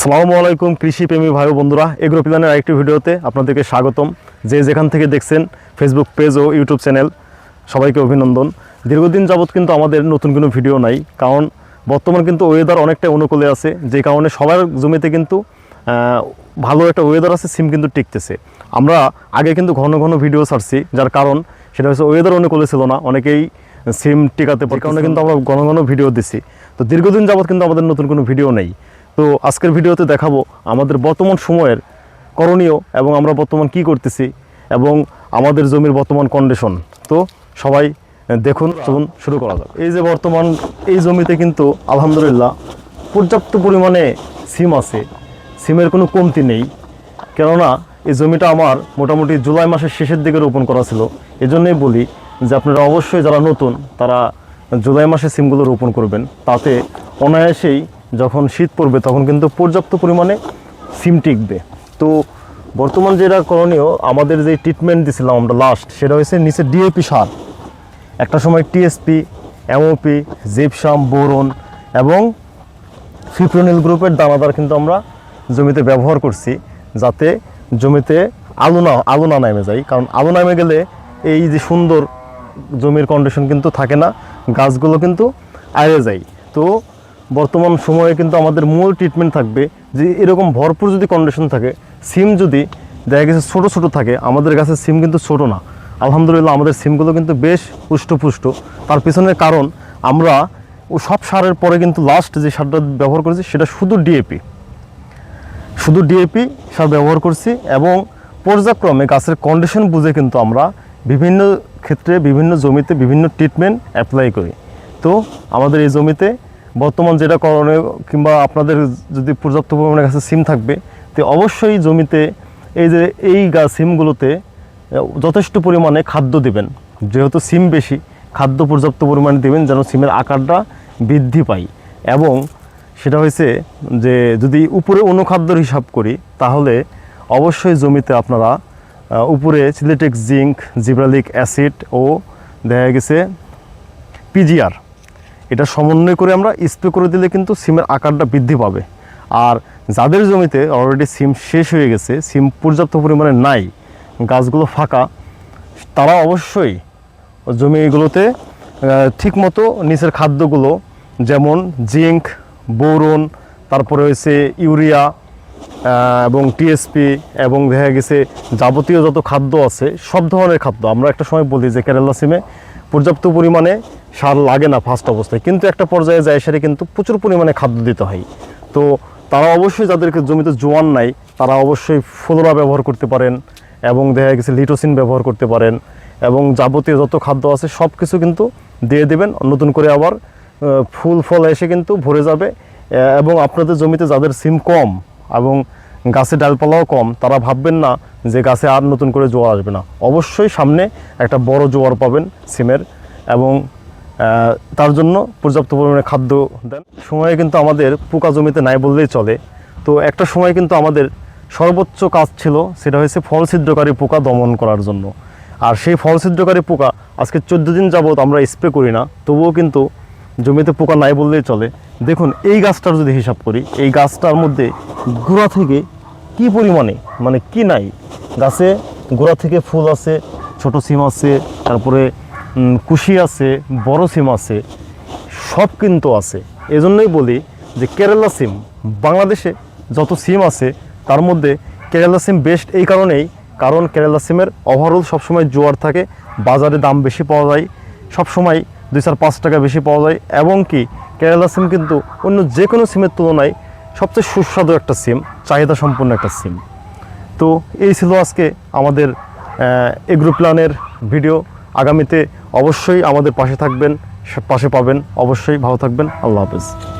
আসসালামু আলাইকুম কৃষি প্রেমী ভাই বন্ধুরা। এগ্রো প্ল্যানের আরেকটি ভিডিওতে আপনাদেরকে স্বাগতম। যে যেখান থেকে দেখছেন ফেসবুক পেজ ও ইউটিউব চ্যানেল সবাইকে অভিনন্দন। দীর্ঘদিন যাবৎ কিন্তু আমাদের নতুন কোনো ভিডিও নাই কারণ বর্তমান কিন্তু ওয়েদার অনেকটাই অনুকূলে আছে যে কারণে সবার জমিতে কিন্তু ভালো একটা ওয়েদার আছে সিম কিন্তু টিকতেছে। আমরা আগে কিন্তু ঘন ঘন ভিডিও ছাড়ছি যার কারণ সেটা হচ্ছে ওয়েদার অনুকূলে ছিল না অনেকেই সিম টিকাতে পারে কারণে কিন্তু আমরা ঘন ঘন ভিডিও দিছি। তো দীর্ঘদিন যাবৎ কিন্তু আমাদের নতুন কোনো ভিডিও নেই। তো আজকের ভিডিওতে দেখাবো আমাদের বর্তমান সময়ের করণীয় এবং আমরা বর্তমান কি করতেছি এবং আমাদের জমির বর্তমান কন্ডিশন তো সবাই দেখুন, চলুন শুরু করা যাক। এই যে বর্তমান এই জমিতে কিন্তু আলহামদুলিল্লাহ পর্যাপ্ত পরিমাণে সিম আছে। সিমের কোনো কমতি নেই। কেননা এই জমিটা আমার মোটামুটি জুলাই মাসের শেষের দিকে রোপণ করা ছিল। এজন্যই বলি যে আপনারা অবশ্যই যারা নতুন, তারা জুলাই মাসে সিমগুলো রোপণ করবেন। তাতে অনায়াসেই যখন শীত পড়বে, তখন কিন্তু পর্যাপ্ত পরিমাণে সিম টিকবে। তো বর্তমান যেটা করণীয়, আমাদের যে ট্রিটমেন্ট দিছিলাম আমরা লাস্ট সেটা হয়েছে নিচে ডিএপি সার। একটা সময় টিএসপি এমওপি জিপসাম বোরন এবং ফিপ্রোনিল গ্রুপের দানাদার কিন্তু আমরা জমিতে ব্যবহার করছি, যাতে জমিতে আলু না আলু না নেমে যায়। কারণ আলু নামে গেলে এই যে সুন্দর জমির কন্ডিশন কিন্তু থাকে না, গাছগুলো কিন্তু আয়ে যায়। তো বর্তমান সময়ে কিন্তু আমাদের মূল ট্রিটমেন্ট থাকবে যে এরকম ভরপুর যদি কন্ডিশন থাকে সিম যদি দেখা গেছে ছোটো ছোটো থাকে, আমাদের গাছের সিম কিন্তু ছোটো না। আলহামদুলিল্লাহ আমাদের সিমগুলো কিন্তু বেশ পুষ্টপুষ্ট। তার পিছনের কারণ, আমরা ও সব সারের পরে কিন্তু লাস্ট যে সারটা ব্যবহার করেছি, সেটা শুধু ডিএপি শুধু ডিএপি সার ব্যবহার করছি এবং পর্যায়ক্রমে গাছের কন্ডিশন বুঝে কিন্তু আমরা বিভিন্ন ক্ষেত্রে, বিভিন্ন জমিতে বিভিন্ন ট্রিটমেন্ট অ্যাপ্লাই করি। তো আমাদের এই জমিতে বর্তমান যেটা করণীয় কিংবা আপনাদের যদি পর্যাপ্ত পরিমাণে গাছের সিম থাকবে, তো অবশ্যই জমিতে এই যে এই গাছ সিমগুলোতে যথেষ্ট পরিমাণে খাদ্য দিবেন। যেহেতু সিম বেশি, খাদ্য পর্যাপ্ত পরিমাণে দেবেন যেন সিমের আকারটা বৃদ্ধি পায়। এবং সেটা হয়েছে যে যদি উপরে অনুখাদ্যর হিসাব করি, তাহলে অবশ্যই জমিতে আপনারা উপরে সিলেটেক্স জিঙ্ক, জিব্রালিক অ্যাসিড ও দেখা গেছে পিজিআর এটা সমন্বয় করে আমরা স্প্রে করে দিলে কিন্তু সিমের আকারটা বৃদ্ধি পাবে। আর যাদের জমিতে অলরেডি সিম শেষ হয়ে গেছে, সিম পর্যাপ্ত পরিমাণে নাই, গাছগুলো ফাঁকা, তারা অবশ্যই জমিগুলোতে ঠিকমতো নিচের খাদ্যগুলো যেমন জিঙ্ক, বোরন, তারপরে হয়েছে ইউরিয়া এবং টিএসপি এবং দেখা গেছে যাবতীয় যত খাদ্য আছে, সব ধরনের খাদ্য। আমরা একটা সময় বলি যে কেরালা সিমে পর্যাপ্ত পরিমাণে সার লাগে না ফার্স্ট অবস্থায়। কিন্তু একটা পর্যায়ে যায় সারে কিন্তু প্রচুর পরিমাণে খাদ্য দিতে হয়। তো তারা অবশ্যই যাদেরকে জমিতে জোয়ান নাই, তারা অবশ্যই ফ্লোরা ব্যবহার করতে পারেন এবং দেখা গেছে লিটোসিন ব্যবহার করতে পারেন এবং যাবতীয় যত খাদ্য আছে সব কিছু কিন্তু দিয়ে দেবেন। নতুন করে আবার ফুল ফল এসে কিন্তু ভরে যাবে। এবং আপনাদের জমিতে যাদের সিম কম এবং গাছে ডালপালাও কম, তারা ভাববেন না যে গাছে আর নতুন করে জোয়ার আসবে না। অবশ্যই সামনে একটা বড় জোয়ার পাবেন সিমের এবং তার জন্য পর্যাপ্ত পরিমাণে খাদ্য দেন। সময়ে কিন্তু আমাদের পোকা জমিতে নাই বললেই চলে। তো একটা সময় কিন্তু আমাদের সর্বোচ্চ কাজ ছিল সেটা হয়েছে ফল ছিদ্রকারী পোকা দমন করার জন্য। আর সেই ফল ছিদ্রকারী পোকা আজকে চোদ্দ দিন যাবৎ আমরা স্প্রে করি না, তবুও কিন্তু জমিতে পোকা নাই বললেই চলে। দেখুন, এই গাছটার যদি হিসাব করি, এই গাছটার মধ্যে গোড়া থেকে কি পরিমাণে মানে কি নাই? গাছে গোড়া থেকে ফুল আছে, ছোট সিম আছে, তারপরে কুশি আছে, বড় সিম আছে, সব কিন্তু আছে। এজন্যই বলি যে কেরালা সিম, বাংলাদেশে যত সিম আছে, তার মধ্যে কেরালা সিম বেস্ট এই কারণেই, কারণ কেরালা সিমের ওভারঅল সবসময় জোয়ার থাকে, বাজারে দাম বেশি পাওয়া যায়, সবসময় দুই চার পাঁচ টাকা বেশি পাওয়া যায়, এবং কি কেরালা সিম কিন্তু অন্য যে কোনো সিমের তুলনায় সবচেয়ে সুস্বাদু একটা সিম, চাহিদা সম্পন্ন একটা সিম। তো এই ছিল আজকে আমাদের এগ্রো প্ল্যানের ভিডিও আগামীতে অবশ্যই আমাদের পাশে থাকবেন পাশে পাবেন। অবশ্যই ভালো থাকবেন। আল্লাহ হাফেজ।